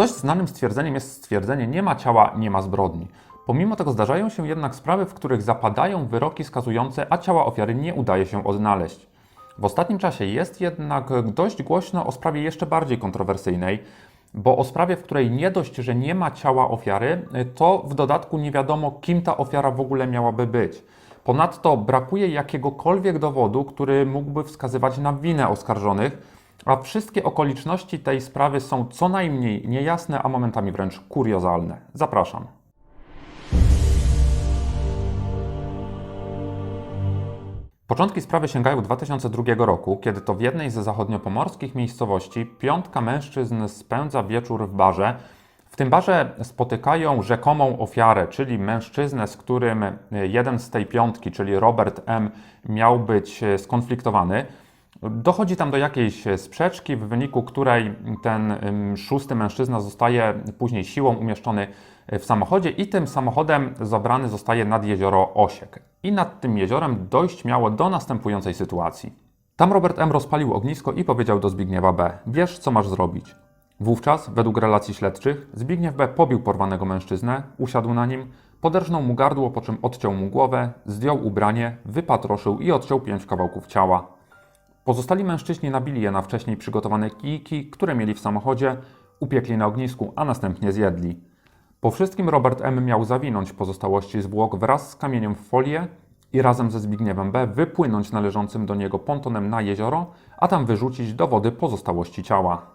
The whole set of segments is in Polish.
Dość znanym stwierdzeniem jest stwierdzenie nie ma ciała, nie ma zbrodni. Pomimo tego zdarzają się jednak sprawy, w których zapadają wyroki skazujące, a ciała ofiary nie udaje się odnaleźć. W ostatnim czasie jest jednak dość głośno o sprawie jeszcze bardziej kontrowersyjnej, bo o sprawie, w której nie dość, że nie ma ciała ofiary, to w dodatku nie wiadomo, kim ta ofiara w ogóle miałaby być. Ponadto brakuje jakiegokolwiek dowodu, który mógłby wskazywać na winę oskarżonych, a wszystkie okoliczności tej sprawy są co najmniej niejasne, a momentami wręcz kuriozalne. Zapraszam. Początki sprawy sięgają 2002 roku, kiedy to w jednej ze zachodniopomorskich miejscowości piątka mężczyzn spędza wieczór w barze. W tym barze spotykają rzekomą ofiarę, czyli mężczyznę, z którym jeden z tej piątki, czyli Robert M., miał być skonfliktowany. Dochodzi tam do jakiejś sprzeczki, w wyniku której ten szósty mężczyzna zostaje później siłą umieszczony w samochodzie i tym samochodem zabrany zostaje nad jezioro Osiek. I nad tym jeziorem dojść miało do następującej sytuacji. Tam Robert M. rozpalił ognisko i powiedział do Zbigniewa B. Wiesz, co masz zrobić. Wówczas, według relacji śledczych, Zbigniew B. pobił porwanego mężczyznę, usiadł na nim, poderżnął mu gardło, po czym odciął mu głowę, zdjął ubranie, wypatroszył i odciął pięć kawałków ciała. Pozostali mężczyźni nabili je na wcześniej przygotowane kijki, które mieli w samochodzie, upiekli na ognisku, a następnie zjedli. Po wszystkim Robert M. miał zawinąć pozostałości zwłok wraz z kamieniem w folię i razem ze Zbigniewem B. wypłynąć należącym do niego pontonem na jezioro, a tam wyrzucić do wody pozostałości ciała.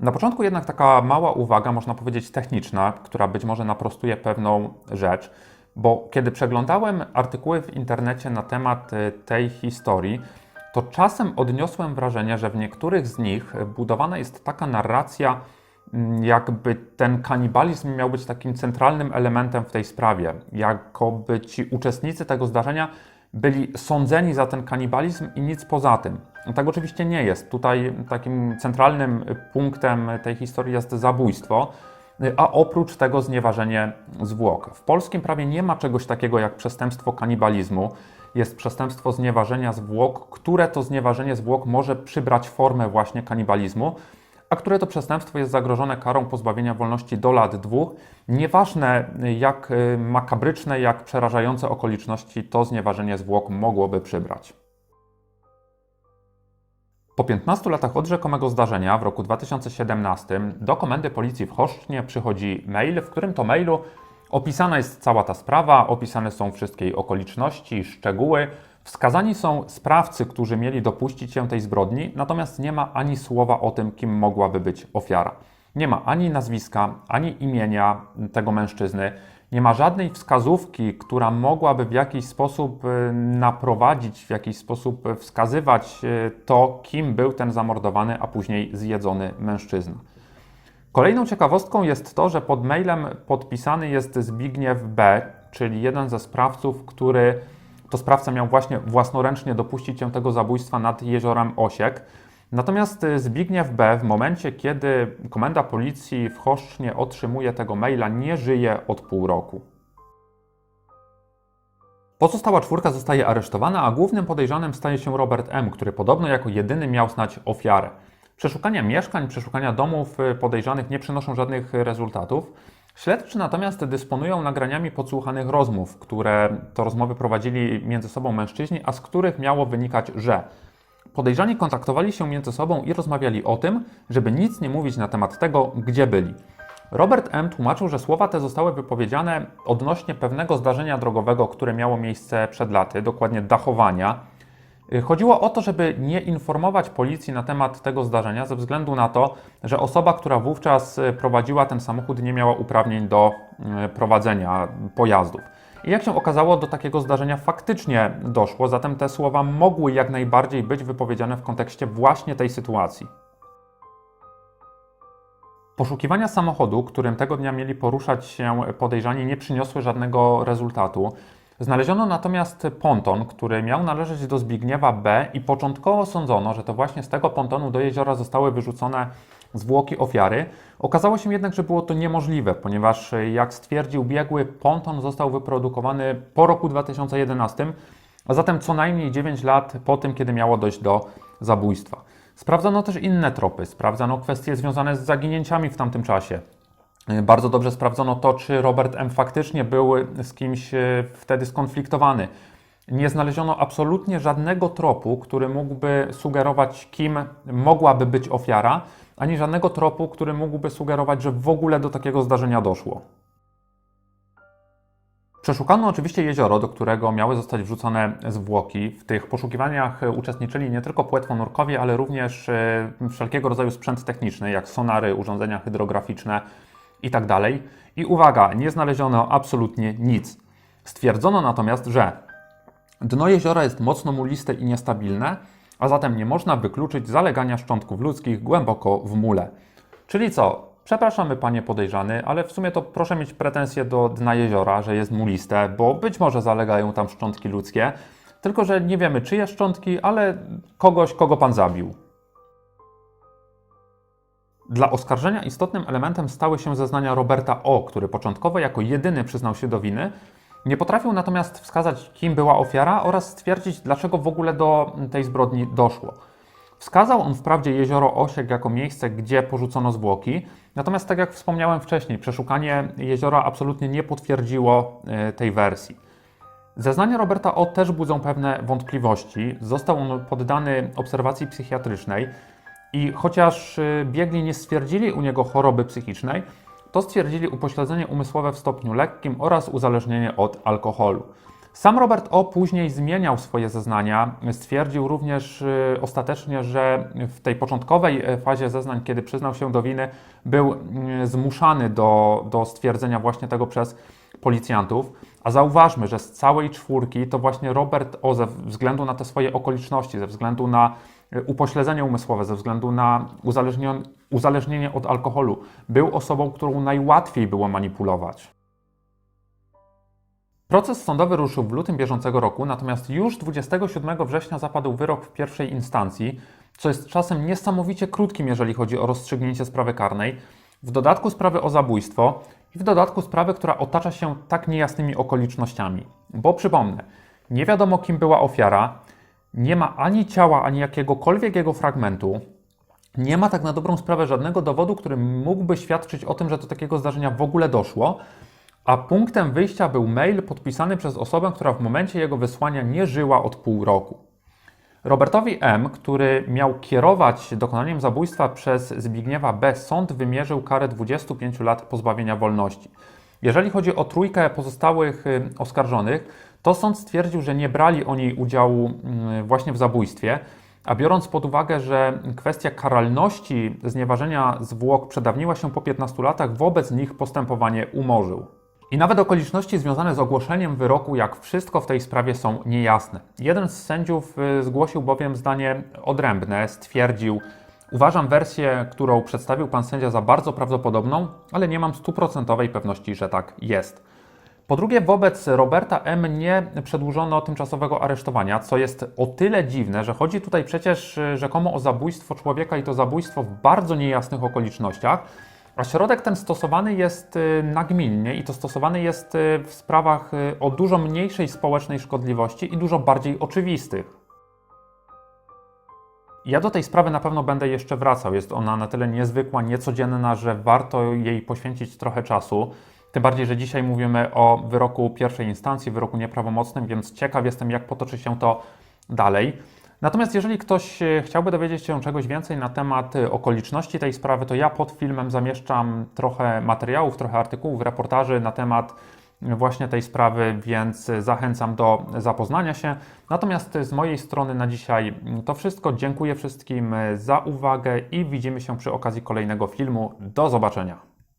Na początku jednak taka mała uwaga, można powiedzieć techniczna, która być może naprostuje pewną rzecz, bo kiedy przeglądałem artykuły w internecie na temat y, tej historii, to czasem odniosłem wrażenie, że w niektórych z nich budowana jest taka narracja, mm, jakby ten kanibalizm miał być takim centralnym elementem w tej sprawie, jakoby ci uczestnicy tego zdarzenia byli sądzeni za ten kanibalizm i nic poza tym. Tak oczywiście nie jest. Tutaj takim centralnym punktem tej historii jest zabójstwo, a oprócz tego znieważenie zwłok. W polskim prawie nie ma czegoś takiego jak przestępstwo kanibalizmu. Jest przestępstwo znieważenia zwłok, które to znieważenie zwłok może przybrać formę właśnie kanibalizmu, a które to przestępstwo jest zagrożone karą pozbawienia wolności do lat dwóch. Nieważne jak y, makabryczne, jak przerażające okoliczności to znieważenie zwłok mogłoby przybrać. Po 15 latach od rzekomego zdarzenia w roku 2017 do komendy policji w Choszcznie przychodzi mail, w którym to mailu opisana jest cała ta sprawa, opisane są wszystkie jej okoliczności, szczegóły. Wskazani są sprawcy, którzy mieli dopuścić się tej zbrodni, natomiast nie ma ani słowa o tym, kim mogłaby być ofiara. Nie ma ani nazwiska, ani imienia tego mężczyzny. Nie ma żadnej wskazówki, która mogłaby w jakiś sposób y, naprowadzić, w jakiś sposób wskazywać y, to, kim był ten zamordowany, a później zjedzony mężczyzna. Kolejną ciekawostką jest to, że pod mailem podpisany jest Zbigniew B., czyli jeden ze sprawców, który to sprawca miał właśnie własnoręcznie dopuścić się tego zabójstwa nad jeziorem Osiek. Natomiast Zbigniew B. w momencie, kiedy komenda policji w Choszcznie otrzymuje tego maila, nie żyje od pół roku. Pozostała czwórka zostaje aresztowana, a głównym podejrzanym staje się Robert M., który podobno jako jedyny miał znać ofiarę. Przeszukania mieszkań, przeszukania domów podejrzanych nie przynoszą żadnych rezultatów. Śledczy natomiast dysponują nagraniami podsłuchanych rozmów, które to rozmowy prowadzili między sobą mężczyźni, a z których miało wynikać, że podejrzani kontaktowali się między sobą i rozmawiali o tym, żeby nic nie mówić na temat tego, gdzie byli. Robert M. tłumaczył, że słowa te zostały wypowiedziane odnośnie pewnego zdarzenia drogowego, które miało miejsce przed laty, dokładnie dachowania. Chodziło o to, żeby nie informować policji na temat tego zdarzenia, ze względu na to, że osoba, która wówczas prowadziła ten samochód, nie miała uprawnień do e, prowadzenia pojazdów. I jak się okazało, do takiego zdarzenia faktycznie doszło, zatem te słowa mogły jak najbardziej być wypowiedziane w kontekście właśnie tej sytuacji. Poszukiwania samochodu, którym tego dnia mieli poruszać się podejrzani, nie przyniosły żadnego rezultatu. Znaleziono natomiast ponton, który miał należeć do Zbigniewa B. i początkowo sądzono, że to właśnie z tego pontonu do jeziora zostały wyrzucone zwłoki ofiary. Okazało się jednak, że było to niemożliwe, ponieważ jak stwierdził biegły, ponton został wyprodukowany po roku 2011, a zatem co najmniej 9 lat po tym, kiedy miało dojść do zabójstwa. Sprawdzono też inne tropy, sprawdzano kwestie związane z zaginięciami w tamtym czasie. Y, Bardzo dobrze sprawdzono to, czy Robert M. faktycznie był z kimś y, wtedy skonfliktowany. Nie znaleziono absolutnie żadnego tropu, który mógłby sugerować, kim mogłaby być ofiara, ani żadnego tropu, który mógłby sugerować, że w ogóle do takiego zdarzenia doszło. Przeszukano oczywiście jezioro, do którego miały zostać wrzucone zwłoki. W tych poszukiwaniach uczestniczyli nie tylko płetwonurkowie, ale również e, wszelkiego rodzaju sprzęt techniczny, jak sonary, urządzenia hydrograficzne itd. I uwaga, nie znaleziono absolutnie nic. Stwierdzono natomiast, że dno jeziora jest mocno muliste i niestabilne, a zatem nie można wykluczyć zalegania szczątków ludzkich głęboko w mule. Czyli co? Przepraszamy, panie podejrzany, ale w sumie to proszę mieć pretensje do dna jeziora, że jest muliste, bo być może zalegają tam szczątki ludzkie, tylko że nie wiemy czyje szczątki, ale kogoś, kogo pan zabił. Dla oskarżenia istotnym elementem stały się zeznania Roberta O., który początkowo jako jedyny przyznał się do winy, nie potrafił natomiast wskazać, kim była ofiara oraz stwierdzić, dlaczego w ogóle do tej zbrodni doszło. Wskazał on wprawdzie jezioro Osiek jako miejsce, gdzie porzucono zwłoki, natomiast tak jak wspomniałem wcześniej, przeszukanie jeziora absolutnie nie potwierdziło e, tej wersji. Zeznania Roberta O. też budzą pewne wątpliwości. Został on poddany obserwacji psychiatrycznej i chociaż y, biegli nie stwierdzili u niego choroby psychicznej, to stwierdzili upośledzenie umysłowe w stopniu lekkim oraz uzależnienie od alkoholu. Sam Robert O. później zmieniał swoje zeznania. Stwierdził również y, ostatecznie, że w tej początkowej y, fazie zeznań, kiedy przyznał się do winy, był y, zmuszany do, do stwierdzenia właśnie tego przez policjantów. A zauważmy, że z całej czwórki to właśnie Robert O. ze względu na te swoje okoliczności, ze względu na upośledzenie umysłowe, ze względu na uzależnienie od alkoholu, był osobą, którą najłatwiej było manipulować. Proces sądowy ruszył w lutym bieżącego roku, natomiast już 27 września zapadł wyrok w pierwszej instancji, co jest czasem niesamowicie krótkim, jeżeli chodzi o rozstrzygnięcie sprawy karnej. W dodatku sprawy o zabójstwo i w dodatku sprawy, która otacza się tak niejasnymi okolicznościami. Bo przypomnę, nie wiadomo kim była ofiara, nie ma ani ciała, ani jakiegokolwiek jego fragmentu. Nie ma tak na dobrą sprawę żadnego dowodu, który mógłby świadczyć o tym, że do takiego zdarzenia w ogóle doszło. A punktem wyjścia był mail podpisany przez osobę, która w momencie jego wysłania nie żyła od pół roku. Robertowi M., który miał kierować dokonaniem zabójstwa przez Zbigniewa B., sąd wymierzył karę 25 lat pozbawienia wolności. Jeżeli chodzi o trójkę pozostałych y, oskarżonych, to sąd stwierdził, że nie brali oni udziału mm, właśnie w zabójstwie, a biorąc pod uwagę, że kwestia karalności znieważenia zwłok przedawniła się po 15 latach, wobec nich postępowanie umorzył. I nawet okoliczności związane z ogłoszeniem wyroku, jak wszystko w tej sprawie są niejasne. Jeden z sędziów y, zgłosił bowiem zdanie odrębne, stwierdził: Uważam wersję, którą przedstawił pan sędzia za bardzo prawdopodobną, ale nie mam stuprocentowej pewności, że tak jest. Po drugie, wobec Roberta M. nie przedłużono tymczasowego aresztowania, co jest o tyle dziwne, że chodzi tutaj przecież y, rzekomo o zabójstwo człowieka i to zabójstwo w bardzo niejasnych okolicznościach. A środek ten stosowany jest y, nagminnie i to stosowany jest y, w sprawach o dużo mniejszej społecznej szkodliwości i dużo bardziej oczywistych. Ja do tej sprawy na pewno będę jeszcze wracał. Jest ona na tyle niezwykła, niecodzienna, że warto jej poświęcić trochę czasu. Tym bardziej, że dzisiaj mówimy o wyroku pierwszej instancji, wyroku nieprawomocnym, więc ciekaw jestem, jak potoczy się to dalej. Natomiast jeżeli ktoś e, chciałby dowiedzieć się czegoś więcej na temat e, okoliczności tej sprawy, to ja pod filmem zamieszczam trochę materiałów, trochę artykułów, reportaży na temat właśnie tej sprawy, więc zachęcam do zapoznania się. Natomiast z mojej strony na dzisiaj to wszystko. Dziękuję wszystkim za uwagę i widzimy się przy okazji kolejnego filmu. Do zobaczenia.